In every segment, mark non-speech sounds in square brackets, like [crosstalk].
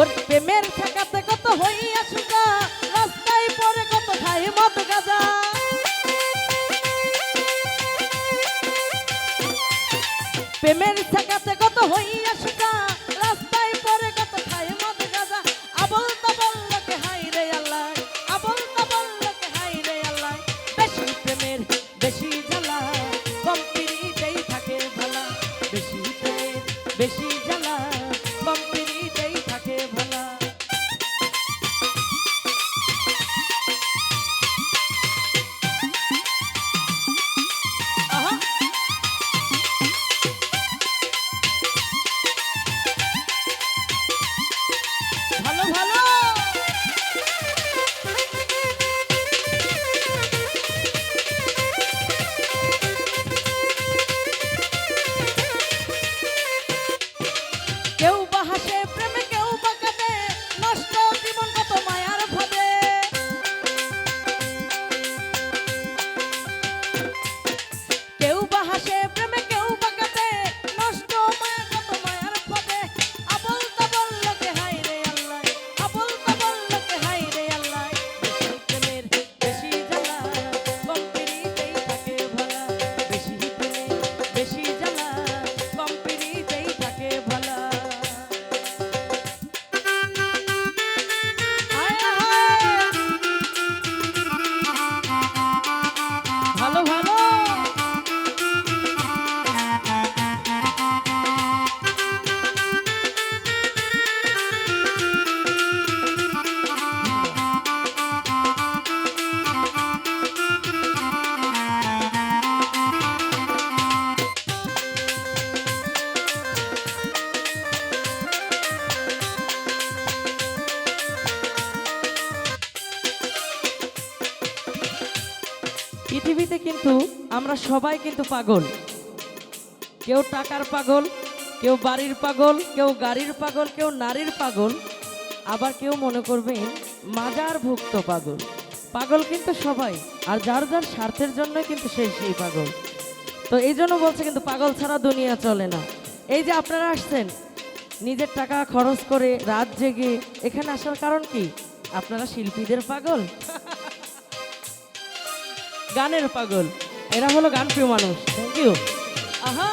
ওর প্রেমের ঠেকাতে কত হইয়া সুজা রাস্তায় পরে কত খাই মত গাজা। প্রেমের পৃথিবীতে কিন্তু আমরা সবাই কিন্তু পাগল। কেউ টাকার পাগল, কেউ বাড়ির পাগল, কেউ গাড়ির পাগল, কেউ নারীর পাগল, আবার কেউ মনে করবেন মাজার ভুক্ত পাগল। পাগল কিন্তু সবাই, আর যার যার স্বার্থের জন্যই কিন্তু সেই সেই পাগল। তো এই জন্য বলছে কিন্তু পাগল ছাড়া দুনিয়া চলে না। এই যে আপনারা আসছেন, নিজের টাকা খরচ করে রাত জেগে, এখানে আসার কারণ কি? আপনারা শিল্পীদের পাগল? [laughs] গানের পাগল। এরা হলো গান প্রিয় মানুষ। থ্যাংক ইউ আহা!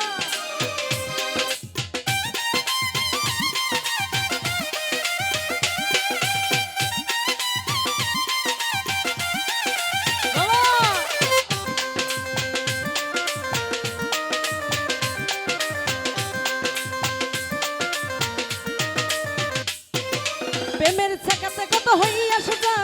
প্রেমের চাকাতে কত হইয়া সোজা।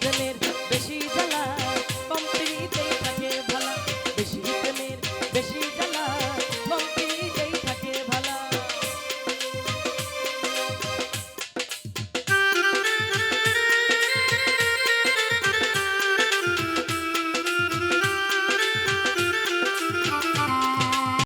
প্রেমের